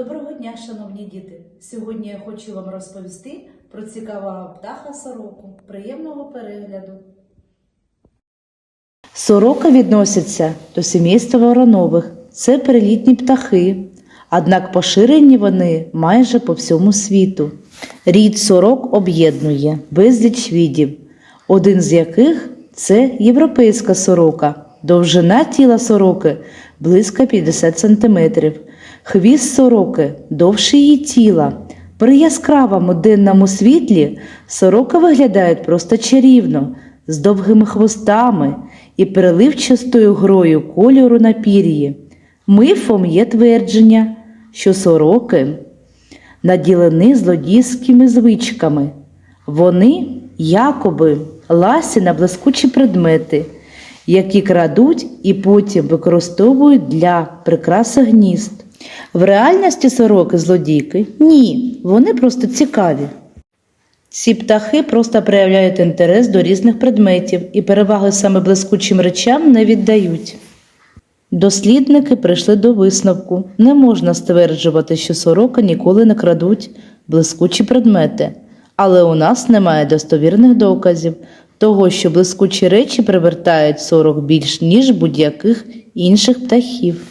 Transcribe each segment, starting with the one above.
Доброго дня, шановні діти! Сьогодні я хочу вам розповісти про цікавого птаха сороку. Приємного перегляду. Сорока відносяться до сімейства воронових. Це перелітні птахи. Однак поширені вони майже по всьому світу. Рід сорок об'єднує безліч видів, один з яких це європейська сорока. Довжина тіла сороки близько 50 см. Хвіст сороки довше її тіла. При яскравому денному світлі сорока виглядають просто чарівно, з довгими хвостами і переливчастою грою кольору на пір'ї. Мифом є твердження, що сороки наділені злодійськими звичками. Вони якоби ласі на блискучі предмети, які крадуть і потім використовують для прикраси гнізд. В реальності сороки злодійки ні, вони просто цікаві. Ці птахи просто проявляють інтерес до різних предметів і переваги саме блискучим речам не віддають. Дослідники прийшли до висновку: не можна стверджувати, що сорока ніколи не крадуть блискучі предмети, але у нас немає достовірних доказів того, що блискучі речі привертають сорок більш ніж будь-яких інших птахів.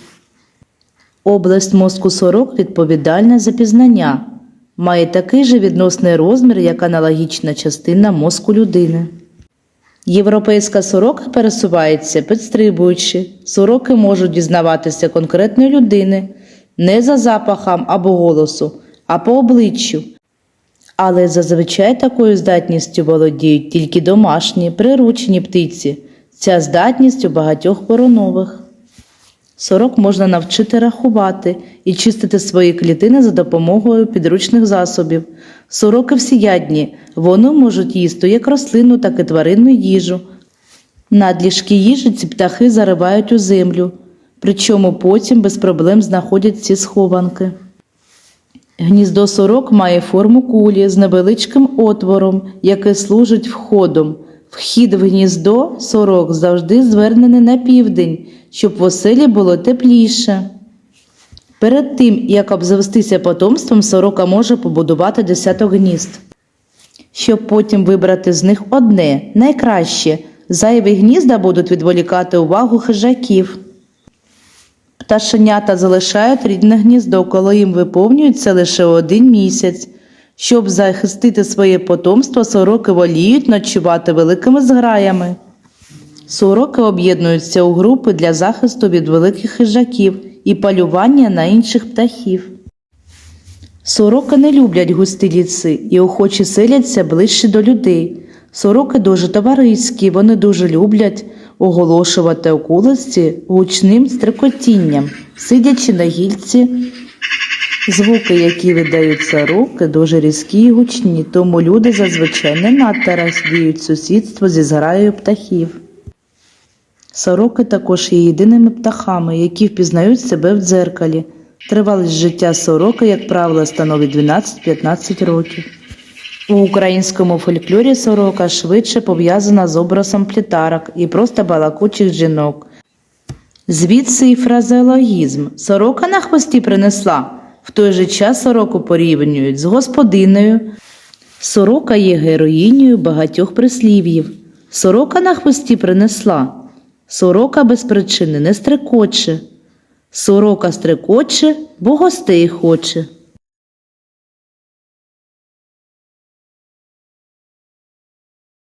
Область мозку сорок відповідальна за пізнання, має такий же відносний розмір, як аналогічна частина мозку людини. Європейська сорока пересувається підстрибуючи. Сороки можуть дізнаватися конкретної людини не за запахом або голосу, а по обличчю. Але зазвичай такою здатністю володіють тільки домашні, приручені птиці. Ця здатність у багатьох воронових. Сорок можна навчити рахувати і чистити свої клітини за допомогою підручних засобів. Сороки всіядні, вони можуть їсти як рослинну, так і тваринну їжу. Надлішки їжі ці птахи заривають у землю, причому потім без проблем знаходять ці схованки. Гніздо сорок має форму кулі з невеличким отвором, який служить входом. Вхід в гніздо сорок завжди звернений на південь, щоб в оселі було тепліше. Перед тим, як обзавестися потомством, сорока може побудувати десяток гнізд, щоб потім вибрати з них одне, найкраще. Зайві гнізда будуть відволікати увагу хижаків. Пташенята залишають рідне гніздо, коли їм виповнюється лише один місяць. Щоб захистити своє потомство, сороки воліють ночувати великими зграями. Сороки об'єднуються у групи для захисту від великих хижаків і полювання на інших птахів. Сороки не люблять густі ліси і охоче селяться ближче до людей. Сороки дуже товариські, вони дуже люблять оголошувати околиці гучним стрикотінням, сидячи на гільці. Звуки, які видають сороки, дуже різкі і гучні, тому люди зазвичай не надто роздіють сусідство зі зграєю птахів. Сороки також є єдиними птахами, які впізнають себе в дзеркалі. Тривалість життя сороки, як правило, становить 12-15 років. У українському фольклорі сорока швидше пов'язана з образом плітарок і просто балакучих жінок. Звідси і фразеологізм сорока на хвості принесла. В той же час сороку порівнюють з господинею. Сорока є героїнею багатьох прислів'їв. Сорока на хвості принесла. Сорока без причини не стрекоче. Сорока стрекоче, бо гостей хоче.